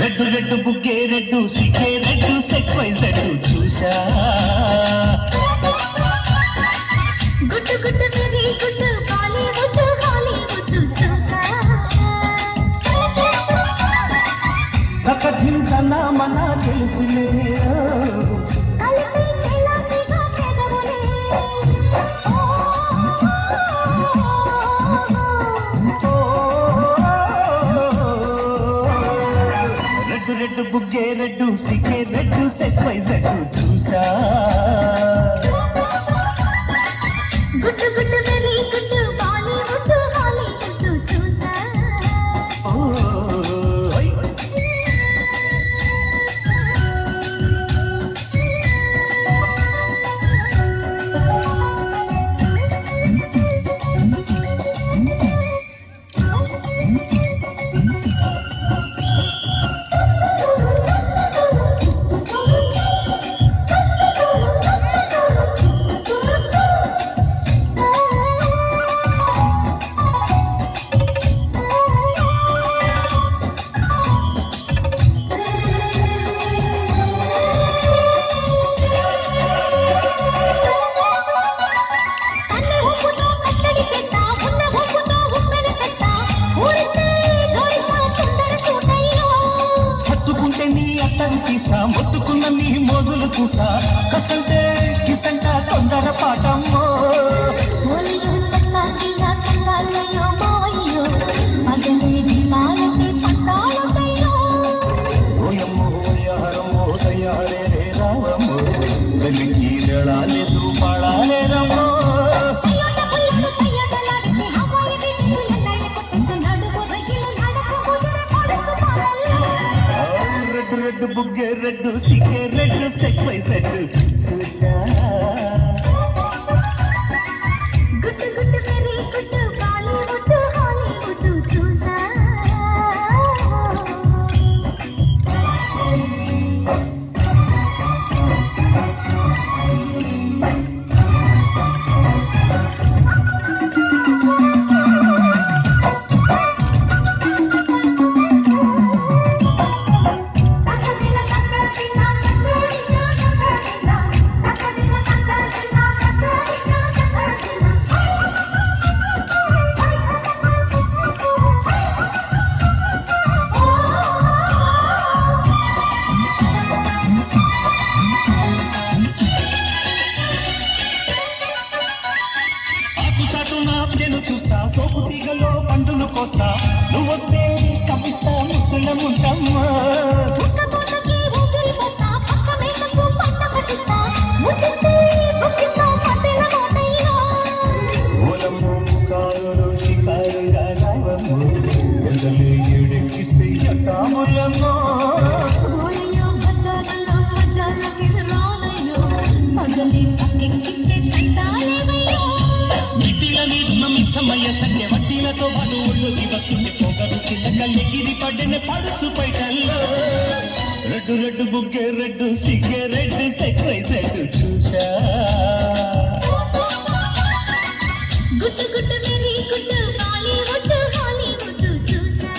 Red red బుగ్గే red సిగ్గే red sex wise red చూసా. గుట్టు గుట్టు గుట్టు బాలీవుడ్ హాలీవుడ్ చూసా. కథింతనా మన తెలుసులే రెడ్డు బుగ్గే రెడ్డు సికే రెడ్డు సెక్స్ వైజ్ రెడ్డు చూసా? గుడ్డు గుడ్డు గుడ్డు చూసా? ఓ అత్తని తీస్తా మొత్తుకున్న నీ మోజులు చూస్తా. కసంటే కిసంట తొందర పాటమ్మో. ఓలియో sexy kid, let the sex play set చూస్తా సోపు తీగలో పండును కోస్తా. నువ్వు వస్తే కప్పిస్తా ముద్దల ముంటమ్మా ఎడెక్కిస్తే ఎట్టాములమ్మా మజలి పక్కెక్కిస్తే సమయ సంఖ్య వడ్డీలతో పాటు ఒళ్ళుకి వస్తుంటే పొగరు చిల్లక ఎగిరి పడిన పడుచు పైటల్లో. రెడ్డు రెడ్డు బుగ్గే రెడ్డు సిగ్గే రెడ్డు సెక్స్ రెడ్డు చూసా గుట్టు బాలీవుడ్ హాలీవుడ్ చూసా